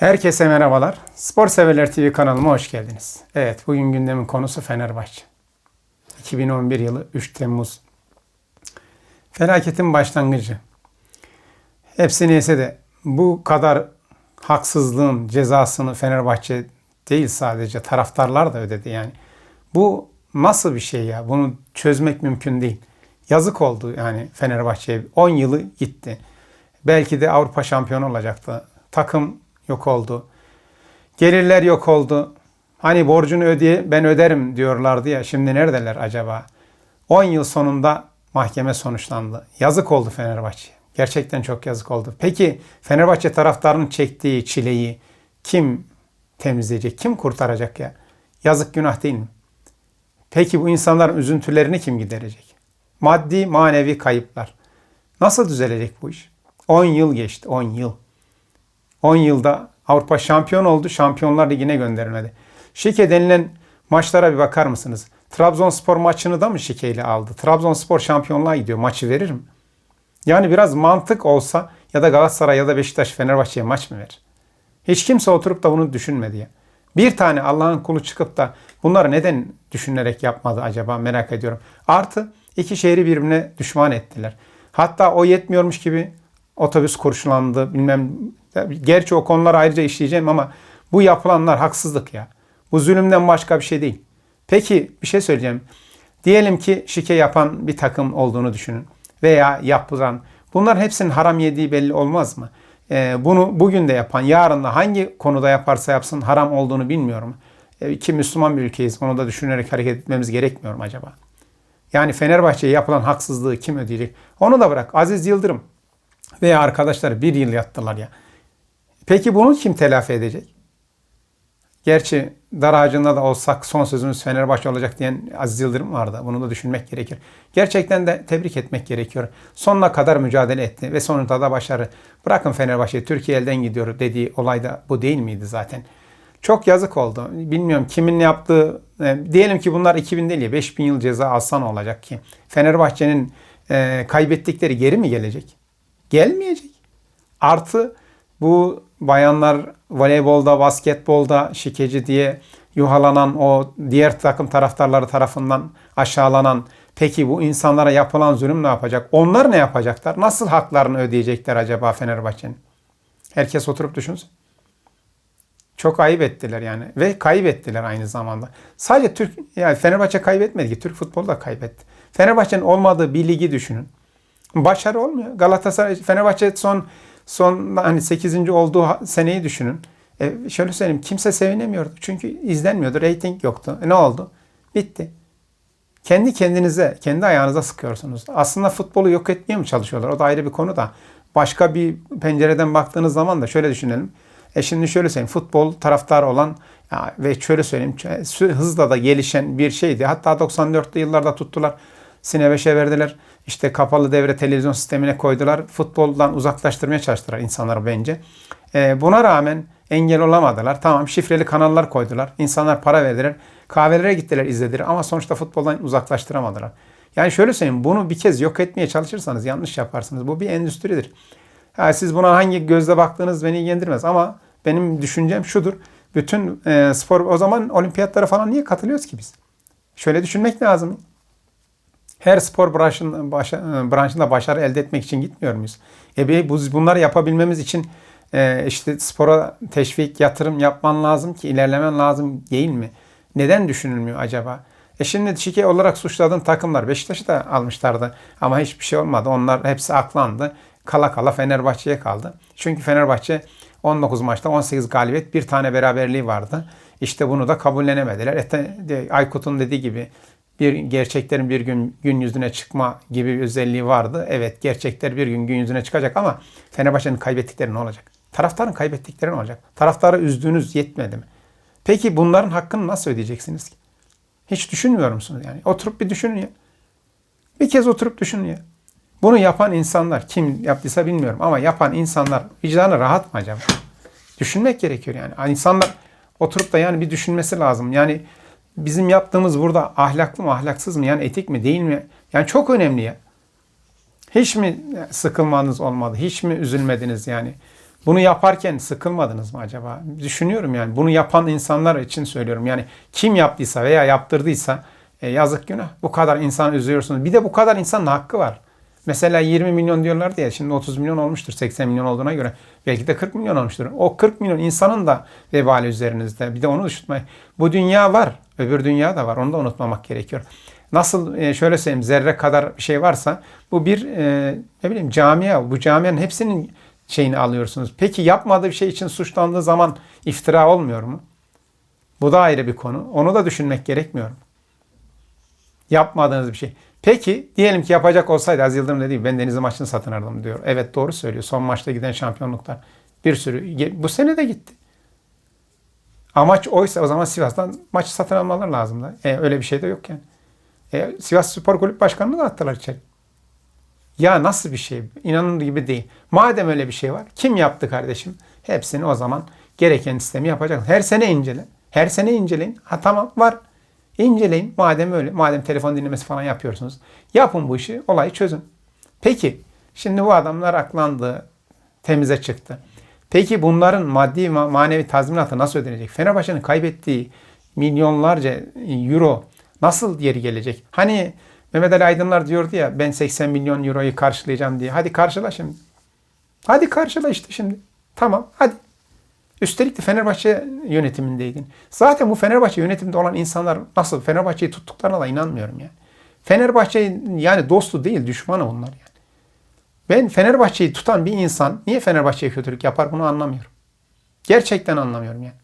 Herkese merhabalar. Spor Severler TV kanalıma hoş geldiniz. Evet, bugün gündemin konusu Fenerbahçe. 2011 yılı 3 Temmuz. Felaketin başlangıcı. Hepsi neyse de bu kadar haksızlığın cezasını Fenerbahçe değil sadece taraftarlar da ödedi yani. Bu nasıl bir şey ya? Bunu çözmek mümkün değil. Yazık oldu yani Fenerbahçe'ye. 10 yılı gitti. Belki de Avrupa şampiyonu olacaktı. Takım yok oldu. Gelirler yok oldu. Hani borcunu ödeye ben öderim diyorlardı ya. Şimdi neredeler acaba? 10 yıl sonunda mahkeme sonuçlandı. Yazık oldu Fenerbahçe. Gerçekten çok yazık oldu. Peki Fenerbahçe taraftarının çektiği çileyi kim temizleyecek? Kim kurtaracak ya? Yazık günah değil mi? Peki bu insanların üzüntülerini kim giderecek? Maddi manevi kayıplar. Nasıl düzelecek bu iş? 10 yıl geçti. 10 yıl. 10 yılda Avrupa şampiyon oldu. Şampiyonlar Ligi'ne gönderilmedi. Şike denilen maçlara bir bakar mısınız? Trabzonspor maçını da mı şikeyle aldı? Trabzonspor şampiyonluğa gidiyor. Maçı verir mi? Yani biraz mantık olsa ya da Galatasaray ya da Beşiktaş Fenerbahçe'ye maç mı verir? Hiç kimse oturup da bunu düşünmedi ya. Bir tane Allah'ın kulu çıkıp da bunları neden düşünerek yapmadı acaba merak ediyorum. Artı iki şehri birbirine düşman ettiler. Hatta o yetmiyormuş gibi otobüs kurşulandı bilmem. Gerçi o konuları ayrıca işleyeceğim ama bu yapılanlar haksızlık ya. Bu zulümden başka bir şey değil. Peki bir şey söyleyeceğim. Diyelim ki şike yapan bir takım olduğunu düşünün. Veya yapılan. Bunların hepsinin haram yediği belli olmaz mı? Ee, bunu bugün de yapan, yarın da hangi konuda yaparsa yapsın haram olduğunu bilmiyorum. Ee, ki Müslüman bir ülkeyiz. Onu da düşünerek hareket etmemiz gerekmiyor mu acaba? Yani Fenerbahçe'ye yapılan haksızlığı kim ödeyecek? Onu da bırak. Aziz Yıldırım veya arkadaşlar bir yıl yattılar ya. Peki bunu kim telafi edecek? Gerçi dar ağacında da olsak son sözümüz Fenerbahçe olacak diyen Aziz Yıldırım vardı. Bunu da düşünmek gerekir. Gerçekten de tebrik etmek gerekiyor. Sonuna kadar mücadele etti ve sonunda da başarı. Bırakın Fenerbahçe Türkiye elden gidiyor dediği olay da bu değil miydi zaten? Çok yazık oldu. Bilmiyorum kimin yaptığı. E, diyelim ki bunlar 2000 değil ya 5000 yıl ceza alsan olacak ki. Fenerbahçe'nin e, kaybettikleri geri mi gelecek? Gelmeyecek. Artı bu bayanlar voleybolda, basketbolda şikeci diye yuhalanan o diğer takım taraftarları tarafından aşağılanan peki bu insanlara yapılan zulüm ne yapacak? Onlar ne yapacaklar? Nasıl haklarını ödeyecekler acaba Fenerbahçe'nin? Herkes oturup düşünsün. Çok ayıp ettiler yani ve kaybettiler aynı zamanda. Sadece Türk yani Fenerbahçe kaybetmedi ki Türk futbolu da kaybetti. Fenerbahçe'nin olmadığı bir ligi düşünün. Başarı olmuyor. Galatasaray Fenerbahçe son son hani 8. olduğu seneyi düşünün. E, şöyle söyleyeyim kimse sevinemiyordu. Çünkü izlenmiyordu. Rating yoktu. E, ne oldu? Bitti. Kendi kendinize, kendi ayağınıza sıkıyorsunuz. Aslında futbolu yok etmeye mi çalışıyorlar? O da ayrı bir konu da. Başka bir pencereden baktığınız zaman da şöyle düşünelim. E şimdi şöyle söyleyeyim. Futbol taraftarı olan ya, ve şöyle söyleyeyim hızla da gelişen bir şeydi. Hatta 94'lü yıllarda tuttular. Sine 5'e verdiler. İşte kapalı devre televizyon sistemine koydular. Futboldan uzaklaştırmaya çalıştılar insanları bence. E, buna rağmen engel olamadılar. Tamam şifreli kanallar koydular. İnsanlar para verdiler. Kahvelere gittiler izlediler ama sonuçta futboldan uzaklaştıramadılar. Yani şöyle söyleyeyim bunu bir kez yok etmeye çalışırsanız yanlış yaparsınız. Bu bir endüstridir. Yani siz buna hangi gözle baktığınız beni ilgilendirmez ama benim düşüncem şudur. Bütün e, spor o zaman olimpiyatlara falan niye katılıyoruz ki biz? Şöyle düşünmek lazım. Her spor branşın, başa, branşında başarı elde etmek için gitmiyor muyuz? E bunları yapabilmemiz için e, işte spora teşvik, yatırım yapman lazım ki ilerlemen lazım değil mi? Neden düşünülmüyor acaba? E şimdi şike olarak suçladığın takımlar Beşiktaş'ı da almışlardı ama hiçbir şey olmadı. Onlar hepsi aklandı. Kala kala Fenerbahçe'ye kaldı. Çünkü Fenerbahçe 19 maçta 18 galibiyet bir tane beraberliği vardı. İşte bunu da kabullenemediler. E, Aykut'un dediği gibi bir gerçeklerin bir gün gün yüzüne çıkma gibi bir özelliği vardı. Evet gerçekler bir gün gün yüzüne çıkacak ama Fenerbahçe'nin kaybettikleri ne olacak? Taraftarın kaybettikleri ne olacak? Taraftarı üzdüğünüz yetmedi mi? Peki bunların hakkını nasıl ödeyeceksiniz ki? Hiç düşünmüyor musunuz yani? Oturup bir düşünün ya. Bir kez oturup düşünün ya. Bunu yapan insanlar kim yaptıysa bilmiyorum ama yapan insanlar vicdanı rahat mı acaba? Düşünmek gerekiyor yani. İnsanlar oturup da yani bir düşünmesi lazım. Yani bizim yaptığımız burada ahlaklı mı ahlaksız mı yani etik mi değil mi? Yani çok önemli ya. Hiç mi sıkılmanız olmadı? Hiç mi üzülmediniz yani? Bunu yaparken sıkılmadınız mı acaba? Düşünüyorum yani. Bunu yapan insanlar için söylüyorum. Yani kim yaptıysa veya yaptırdıysa e, yazık günah. Bu kadar insan üzüyorsunuz. Bir de bu kadar insanın hakkı var. Mesela 20 milyon diyorlar diye şimdi 30 milyon olmuştur 80 milyon olduğuna göre. Belki de 40 milyon olmuştur. O 40 milyon insanın da vebali üzerinizde. Bir de onu düşünmeyin. Bu dünya var. Öbür dünya da var. Onu da unutmamak gerekiyor. Nasıl e, şöyle söyleyeyim zerre kadar bir şey varsa bu bir e, ne bileyim camia. Bu camianın hepsinin şeyini alıyorsunuz. Peki yapmadığı bir şey için suçlandığı zaman iftira olmuyor mu? Bu da ayrı bir konu. Onu da düşünmek gerekmiyor mu? Yapmadığınız bir şey. Peki diyelim ki yapacak olsaydı Az Yıldırım dedi ben Denizli maçını satın aldım diyor. Evet doğru söylüyor. Son maçta giden şampiyonluklar bir sürü. Bu sene de gitti. Amaç oysa o zaman Sivas'tan maçı satın almalar lazım da. E, öyle bir şey de yok yani. E, Sivas Spor Kulüp Başkanı'nı da attılar içeri. Ya nasıl bir şey? İnanılır gibi değil. Madem öyle bir şey var. Kim yaptı kardeşim? Hepsini o zaman gereken sistemi yapacak. Her sene incele. Her sene inceleyin. Ha tamam var. İnceleyin. Madem öyle. Madem telefon dinlemesi falan yapıyorsunuz. Yapın bu işi. Olayı çözün. Peki. Şimdi bu adamlar aklandı. Temize çıktı. Peki bunların maddi manevi tazminatı nasıl ödenecek? Fenerbahçe'nin kaybettiği milyonlarca euro nasıl geri gelecek? Hani Mehmet Ali Aydınlar diyordu ya ben 80 milyon euroyu karşılayacağım diye. Hadi karşıla şimdi. Hadi karşıla işte şimdi. Tamam hadi. Üstelik de Fenerbahçe yönetimindeydin. Zaten bu Fenerbahçe yönetiminde olan insanlar nasıl Fenerbahçe'yi tuttuklarına da inanmıyorum yani. Fenerbahçe yani dostu değil düşmanı onlar yani. Ben Fenerbahçe'yi tutan bir insan niye Fenerbahçe'ye kötülük yapar bunu anlamıyorum. Gerçekten anlamıyorum yani.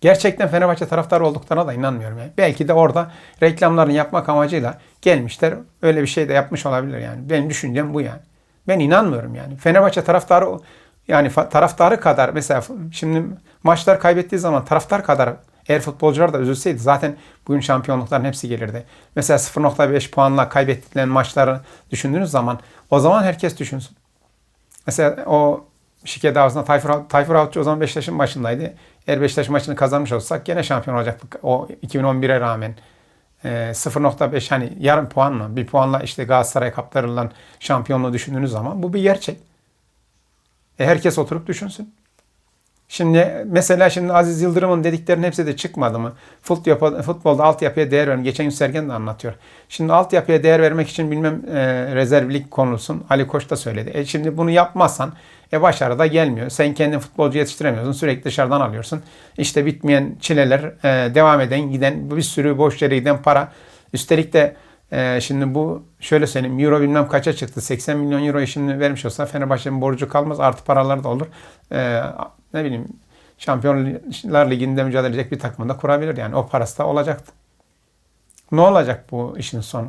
Gerçekten Fenerbahçe taraftarı olduklarına da inanmıyorum. Yani. Belki de orada reklamlarını yapmak amacıyla gelmişler. Öyle bir şey de yapmış olabilir yani. Benim düşüncem bu yani. Ben inanmıyorum yani. Fenerbahçe taraftarı yani taraftarı kadar mesela şimdi maçlar kaybettiği zaman taraftar kadar eğer futbolcular da üzülseydi zaten bugün şampiyonlukların hepsi gelirdi. Mesela 0.5 puanla kaybettikleri maçları düşündüğünüz zaman o zaman herkes düşünsün. Mesela o şike davasında Tayfur, Tayfur Avcı o zaman Beşiktaş'ın başındaydı. Eğer Beşiktaş maçını kazanmış olsak gene şampiyon olacaktık. O 2011'e rağmen. E, 0.5 hani yarım puan mı? Bir puanla işte Galatasaray'a kaptırılan şampiyonluğu düşündüğünüz zaman bu bir gerçek. E, herkes oturup düşünsün. Şimdi mesela şimdi Aziz Yıldırım'ın dediklerinin hepsi de çıkmadı mı? Futbolda altyapıya değer verin. Geçen gün Sergen de anlatıyor. Şimdi altyapıya değer vermek için bilmem e, rezervlik konulsun. Ali Koç da söyledi. E şimdi bunu yapmazsan e başarı da gelmiyor. Sen kendin futbolcu yetiştiremiyorsun. Sürekli dışarıdan alıyorsun. İşte bitmeyen çileler, e, devam eden, giden bir sürü boş yere giden para. Üstelik de e, şimdi bu şöyle söyleyeyim. Euro bilmem kaça çıktı. 80 milyon euro şimdi vermiş olsa Fenerbahçe'nin borcu kalmaz. Artı paraları da olur. E, ne bileyim Şampiyonlar Ligi'nde mücadele edecek bir takımı da kurabilir. Yani o parası da olacaktı. Ne olacak bu işin sonu?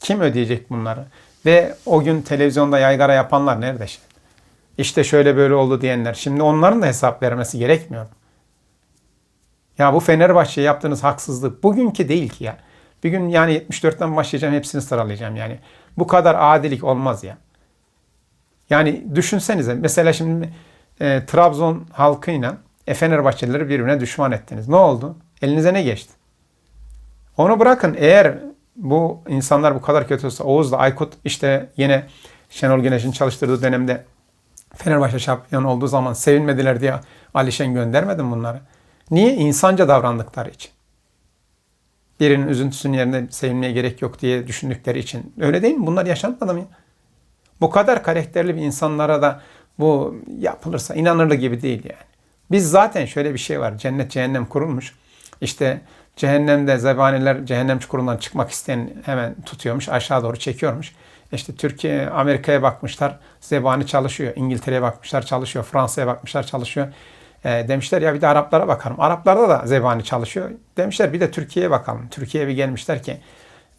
Kim ödeyecek bunları? Ve o gün televizyonda yaygara yapanlar nerede şimdi? İşte şöyle böyle oldu diyenler. Şimdi onların da hesap vermesi gerekmiyor? Ya bu Fenerbahçe'ye yaptığınız haksızlık bugünkü değil ki ya. Bir gün yani 74'ten başlayacağım hepsini sıralayacağım yani. Bu kadar adilik olmaz ya. Yani düşünsenize mesela şimdi e, Trabzon halkıyla e, Fenerbahçelileri birbirine düşman ettiniz. Ne oldu? Elinize ne geçti? Onu bırakın eğer bu insanlar bu kadar kötü olsa Oğuz'la Aykut işte yine Şenol Güneş'in çalıştırdığı dönemde Fenerbahçe şampiyon olduğu zaman sevinmediler diye Alişen göndermedim bunları. Niye? İnsanca davrandıkları için. Birinin üzüntüsünün yerine sevinmeye gerek yok diye düşündükleri için. Öyle değil mi? Bunlar yaşanmadı mı? Bu kadar karakterli bir insanlara da bu yapılırsa inanırlı gibi değil yani. Biz zaten şöyle bir şey var. Cennet cehennem kurulmuş. İşte cehennemde zebaniler cehennem çukurundan çıkmak isteyen hemen tutuyormuş. Aşağı doğru çekiyormuş. İşte Türkiye, Amerika'ya bakmışlar. Zebani çalışıyor. İngiltere'ye bakmışlar çalışıyor. Fransa'ya bakmışlar çalışıyor. E, demişler ya bir de Araplara bakalım. Araplarda da zebani çalışıyor. Demişler bir de Türkiye'ye bakalım. Türkiye'ye bir gelmişler ki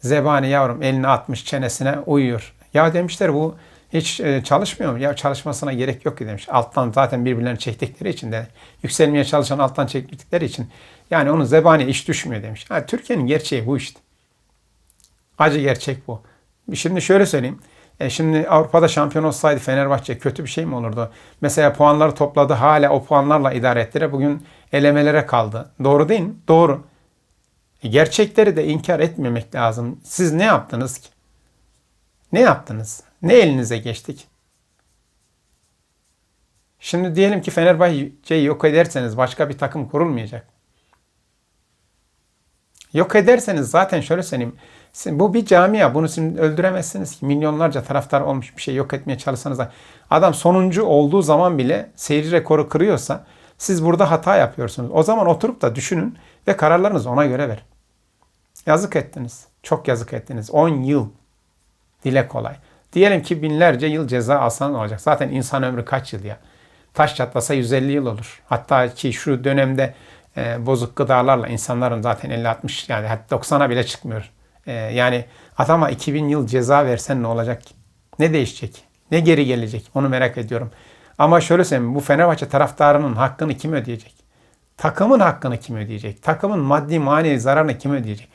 zebani yavrum elini atmış çenesine uyuyor. Ya demişler bu hiç e, çalışmıyor mu? Ya çalışmasına gerek yok ki demiş. Alttan zaten birbirlerini çektikleri için de yükselmeye çalışan alttan çektikleri için yani onun zebani iş düşmüyor demiş. Ha, Türkiye'nin gerçeği bu işte. Acı gerçek bu. Şimdi şöyle söyleyeyim. E şimdi Avrupa'da şampiyon olsaydı Fenerbahçe kötü bir şey mi olurdu? Mesela puanları topladı hala o puanlarla idare ettiler. Bugün elemelere kaldı. Doğru değil mi? Doğru. E gerçekleri de inkar etmemek lazım. Siz ne yaptınız ki? Ne yaptınız? Ne elinize geçtik? Şimdi diyelim ki Fenerbahçe'yi yok ederseniz başka bir takım kurulmayacak. Yok ederseniz zaten şöyle söyleyeyim. Bu bir camia. Bunu siz öldüremezsiniz ki. Milyonlarca taraftar olmuş bir şey yok etmeye çalışsanız da. Adam sonuncu olduğu zaman bile seyirci rekoru kırıyorsa siz burada hata yapıyorsunuz. O zaman oturup da düşünün ve kararlarınızı ona göre verin. Yazık ettiniz. Çok yazık ettiniz. 10 yıl. Dile kolay. Diyelim ki binlerce yıl ceza alsan olacak. Zaten insan ömrü kaç yıl ya? Taş çatlasa 150 yıl olur. Hatta ki şu dönemde e, bozuk gıdalarla insanların zaten 50-60 yani hatta 90'a bile çıkmıyor. E, yani adama 2000 yıl ceza versen ne olacak? Ne değişecek? Ne geri gelecek? Onu merak ediyorum. Ama şöyle söyleyeyim bu Fenerbahçe taraftarının hakkını kim ödeyecek? Takımın hakkını kim ödeyecek? Takımın maddi manevi zararını kim ödeyecek?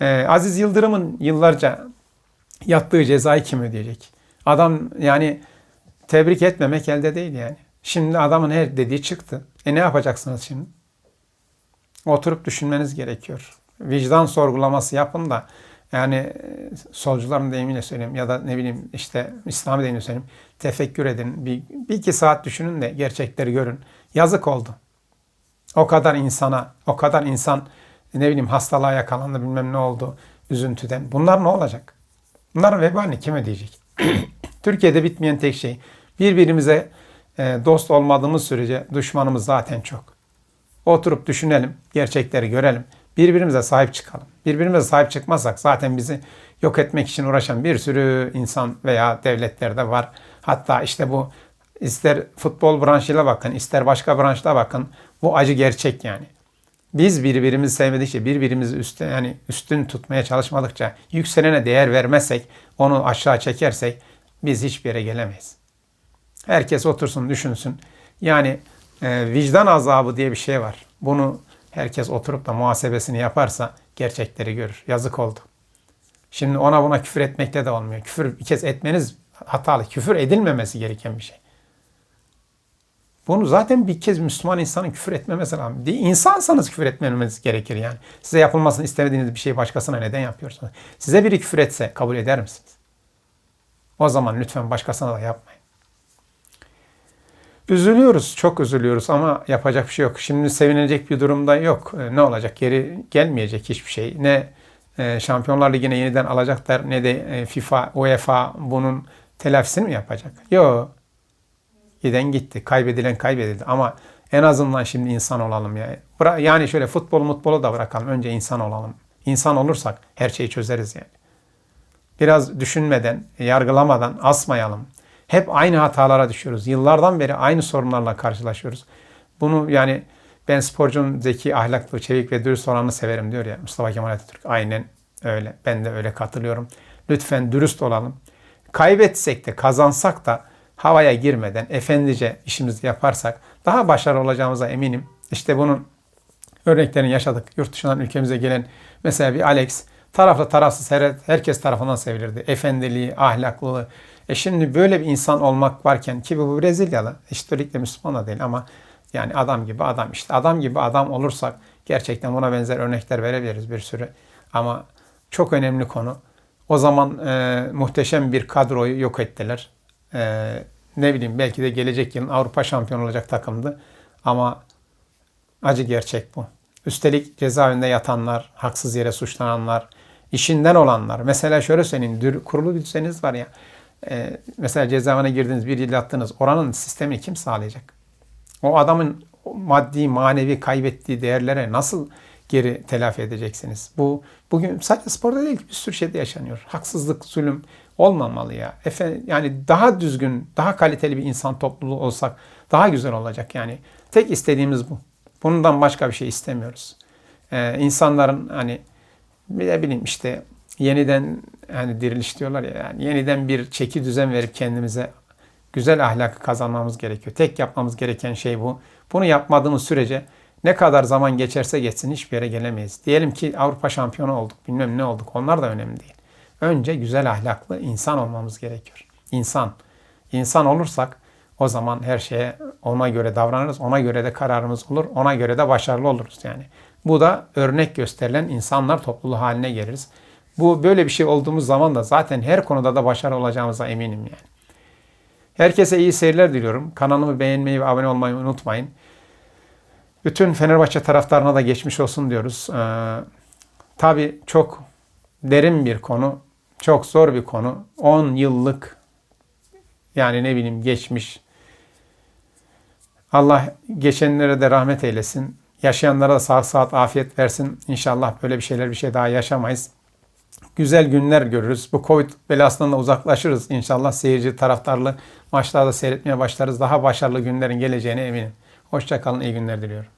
Ee, Aziz Yıldırım'ın yıllarca yattığı cezayı kim ödeyecek? Adam yani tebrik etmemek elde değil yani. Şimdi adamın her dediği çıktı. E ne yapacaksınız şimdi? Oturup düşünmeniz gerekiyor. Vicdan sorgulaması yapın da yani e, solcuların deyimiyle söyleyeyim ya da ne bileyim işte İslam deyimiyle söyleyeyim. Tefekkür edin. Bir, bir iki saat düşünün de gerçekleri görün. Yazık oldu. O kadar insana, o kadar insan ne bileyim hastalığa yakalandı bilmem ne oldu üzüntüden. Bunlar ne olacak? Bunların vebalini kim ödeyecek? Türkiye'de bitmeyen tek şey birbirimize e, dost olmadığımız sürece düşmanımız zaten çok. Oturup düşünelim, gerçekleri görelim. Birbirimize sahip çıkalım. Birbirimize sahip çıkmazsak zaten bizi yok etmek için uğraşan bir sürü insan veya devletler de var. Hatta işte bu ister futbol branşıyla bakın, ister başka branşla bakın. Bu acı gerçek yani. Biz birbirimizi sevmedikçe, birbirimizi üstün, yani üstün tutmaya çalışmadıkça, yükselene değer vermezsek, onu aşağı çekersek biz hiçbir yere gelemeyiz. Herkes otursun, düşünsün. Yani e, vicdan azabı diye bir şey var. Bunu herkes oturup da muhasebesini yaparsa gerçekleri görür. Yazık oldu. Şimdi ona buna küfür etmekle de olmuyor. Küfür bir kez etmeniz hatalı. Küfür edilmemesi gereken bir şey. Bunu zaten bir kez Müslüman insanın küfür etmemesi lazım. İnsansanız küfür etmemeniz gerekir yani. Size yapılmasını istemediğiniz bir şeyi başkasına neden yapıyorsunuz? Size biri küfür etse kabul eder misiniz? O zaman lütfen başkasına da yapmayın. Üzülüyoruz, çok üzülüyoruz ama yapacak bir şey yok. Şimdi sevinecek bir durumda yok. E, ne olacak? Geri gelmeyecek hiçbir şey. Ne e, Şampiyonlar Ligi'ne yeniden alacaklar ne de e, FIFA, UEFA bunun telafisini mi yapacak? Yok. Giden gitti. Kaybedilen kaybedildi. Ama en azından şimdi insan olalım ya. Yani şöyle futbol mutbolu da bırakalım. Önce insan olalım. İnsan olursak her şeyi çözeriz yani. Biraz düşünmeden, yargılamadan asmayalım. Hep aynı hatalara düşüyoruz. Yıllardan beri aynı sorunlarla karşılaşıyoruz. Bunu yani ben sporcunun zeki, ahlaklı, çevik ve dürüst olanı severim diyor ya Mustafa Kemal Atatürk. Aynen öyle. Ben de öyle katılıyorum. Lütfen dürüst olalım. Kaybetsek de kazansak da havaya girmeden efendice işimizi yaparsak daha başarılı olacağımıza eminim. İşte bunun örneklerini yaşadık. Yurt dışından ülkemize gelen mesela bir Alex taraflı tarafsız her, herkes tarafından sevilirdi. Efendiliği, ahlaklılığı. E şimdi böyle bir insan olmak varken ki bu Brezilyalı, historikle Müslüman da değil ama yani adam gibi adam işte. Adam gibi adam olursak gerçekten buna benzer örnekler verebiliriz bir sürü. Ama çok önemli konu. O zaman e, muhteşem bir kadroyu yok ettiler. E, ne bileyim belki de gelecek yılın Avrupa şampiyonu olacak takımdı. Ama acı gerçek bu. Üstelik cezaevinde yatanlar, haksız yere suçlananlar, işinden olanlar. Mesela şöyle söyleyeyim, kurulu bir düzeniniz var ya. E, mesela cezaevine girdiniz, bir yıl yattınız. Oranın sistemini kim sağlayacak? O adamın maddi, manevi kaybettiği değerlere nasıl geri telafi edeceksiniz? Bu bugün sadece sporda değil bir sürü şeyde yaşanıyor. Haksızlık, zulüm olmamalı ya. Efe, yani daha düzgün, daha kaliteli bir insan topluluğu olsak daha güzel olacak yani. Tek istediğimiz bu. Bundan başka bir şey istemiyoruz. Ee, insanların hani ne bileyim işte yeniden hani diriliş diyorlar ya yani yeniden bir çeki düzen verip kendimize güzel ahlakı kazanmamız gerekiyor. Tek yapmamız gereken şey bu. Bunu yapmadığımız sürece ne kadar zaman geçerse geçsin hiçbir yere gelemeyiz. Diyelim ki Avrupa şampiyonu olduk, bilmem ne olduk. Onlar da önemli değil. Önce güzel ahlaklı insan olmamız gerekiyor. İnsan. İnsan olursak o zaman her şeye ona göre davranırız. Ona göre de kararımız olur. Ona göre de başarılı oluruz yani. Bu da örnek gösterilen insanlar topluluğu haline geliriz. Bu böyle bir şey olduğumuz zaman da zaten her konuda da başarılı olacağımıza eminim yani. Herkese iyi seyirler diliyorum. Kanalımı beğenmeyi ve abone olmayı unutmayın. Bütün Fenerbahçe taraftarına da geçmiş olsun diyoruz. Ee, tabii çok derin bir konu, çok zor bir konu. 10 yıllık yani ne bileyim geçmiş. Allah geçenlere de rahmet eylesin. Yaşayanlara da sağlık, sıhhat, afiyet versin. İnşallah böyle bir şeyler bir şey daha yaşamayız. Güzel günler görürüz. Bu Covid belasından da uzaklaşırız. İnşallah seyirci taraftarlı maçlarda seyretmeye başlarız. Daha başarılı günlerin geleceğine eminim. Hoşçakalın, iyi günler diliyorum.